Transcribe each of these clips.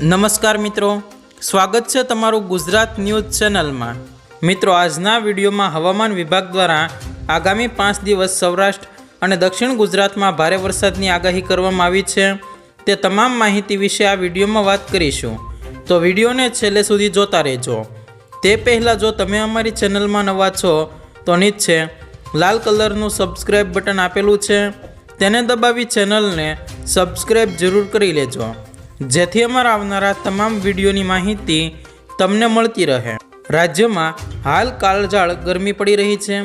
નમસ્કાર મિત્રો. સ્વાગત છે તમારું ગુજરાત ન્યૂઝ ચેનલમાં. મિત્રો, આજના વિડીયોમાં હવામાન વિભાગ દ્વારા આગામી પાંચ દિવસ સૌરાષ્ટ્ર અને દક્ષિણ ગુજરાતમાં ભારે વરસાદની આગાહી કરવામાં આવી છે. તે તમામ માહિતી વિશે આ વિડીયોમાં વાત કરીશું. તો વિડીયોને છેલ્લે સુધી જોતા રહેજો. તે પહેલાં જો તમે અમારી ચેનલમાં નવા છો, તો નીચે લાલ કલરનું સબસ્ક્રાઈબ બટન આપેલું છે. તેને દબાવી ચેનલને સબસ્ક્રાઈબ જરૂર કરી લેજો. જેથી અમારા આવનારા તમામ વિડીયોની માહિતી તમને મળતી રહે. રાજ્યમાં હાલ કાળઝાળ ગરમી પડી રહી છે.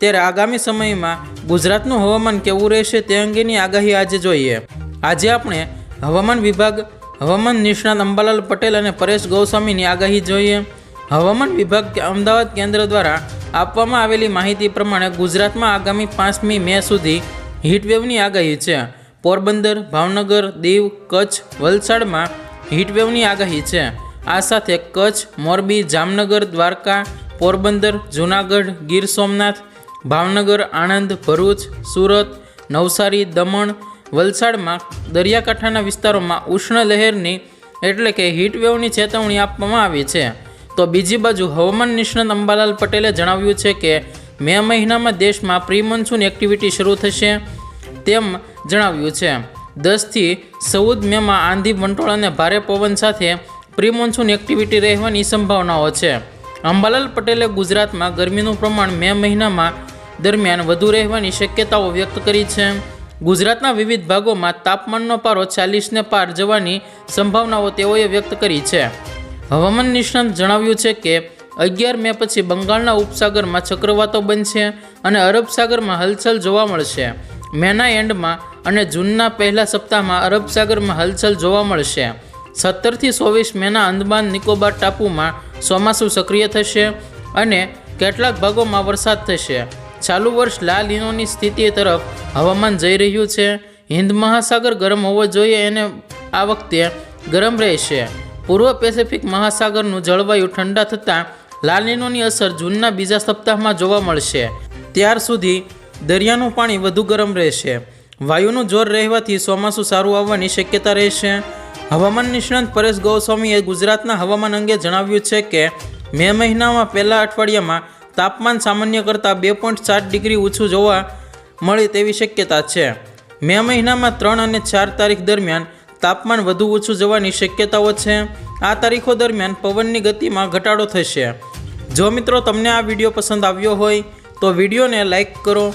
ત્યારે આગામી સમયમાં ગુજરાતનું હવામાન કેવું રહેશે તે અંગેની આગાહી આજે જોઈએ. આજે આપણે હવામાન વિભાગ, હવામાન નિષ્ણાત અંબાલાલ પટેલ અને પરેશ ગૌસ્વામીની આગાહી જોઈએ. હવામાન વિભાગ અમદાવાદ કેન્દ્ર દ્વારા આપવામાં આવેલી માહિતી પ્રમાણે ગુજરાતમાં આગામી પાંચમી મે સુધી હીટવેવની આગાહી છે. પોરબંદર, ભાવનગર, દીવ, કચ્છ, વલસાડમાં હીટવેવની આગાહી છે. આ સાથે કચ્છ, મોરબી, જામનગર, દ્વારકા, પોરબંદર, જૂનાગઢ, ગીર સોમનાથ, ભાવનગર, આણંદ, ભરૂચ, સુરત, નવસારી, દમણ, વલસાડમાં દરિયાકાંઠાના વિસ્તારોમાં ઉષ્ણ લહેરની એટલે કે હીટવેવની ચેતવણી આપવામાં આવી છે. તો બીજી બાજુ હવામાન નિષ્ણાત અંબાલાલ પટેલે જણાવ્યું છે કે મે મહિનામાં દેશમાં પ્રી મોન્સૂન એક્ટિવિટી શરૂ થશે. તેમ જણાવ્યું છે. દસથી ચૌદ મેમાં આંધી વંટોળ અને ભારે પવન સાથે પ્રી મોન્સૂન એક્ટિવિટી રહેવાની સંભાવનાઓ છે. અંબાલાલ પટેલે ગુજરાતમાં ગરમીનું પ્રમાણ મે મહિનામાં દરમિયાન વધુ રહેવાની શક્યતાઓ વ્યક્ત કરી છે. ગુજરાતના વિવિધ ભાગોમાં તાપમાનનો પારો ચાલીસને પાર જવાની સંભાવનાઓ તેઓએ વ્યક્ત કરી છે. હવામાન નિષ્ણાંત જણાવ્યું છે કે, અગિયાર મે પછી બંગાળના ઉપસાગરમાં ચક્રવાતો બનશે અને અરબ સાગરમાં હલચલ જોવા મળશે. મેના એન્ડમાં અને જૂનના પહેલા સપ્તાહમાં અરબ સાગરમાં હલચલ જોવા મળશે. સત્તરથી ચોવીસ મેના અંદમાન નિકોબાર ટાપુમાં ચોમાસું સક્રિય થશે અને કેટલાક ભાગોમાં વરસાદ થશે. ચાલુ વર્ષ લા લીનોની સ્થિતિ તરફ હવામાન જઈ રહ્યું છે. હિન્દ મહાસાગર ગરમ હોવો જોઈએ અને આ વખતે ગરમ રહેશે. પૂર્વ પેસિફિક મહાસાગરનું જળવાયુ ઠંડા થતાં લાલ લીનોની અસર જૂનના બીજા સપ્તાહમાં જોવા મળશે. ત્યાર સુધી દરિયાનું પાણી વધુ ગરમ રહેશે. વાયુનું જોર રહેવાથી ચોમાસું સારું આવવાની શક્યતા રહેશે. હવામાન નિષ્ણાંત પરેશ ગોસ્વામીએ ગુજરાતના હવામાન અંગે જણાવ્યું છે કે, મે મહિનામાં પહેલા અઠવાડિયામાં તાપમાન સામાન્ય કરતાં બે પોઈન્ટ સાત ડિગ્રી ઓછું જોવા મળે તેવી શક્યતા છે. મે મહિનામાં ત્રણ અને ચાર તારીખ દરમિયાન તાપમાન વધુ ઓછું જવાની શક્યતાઓ છે. આ તારીખો દરમિયાન પવનની ગતિમાં ઘટાડો થશે. જો મિત્રો તમને આ વીડિયો પસંદ આવ્યો હોય, તો વિડીયોને લાઇક કરો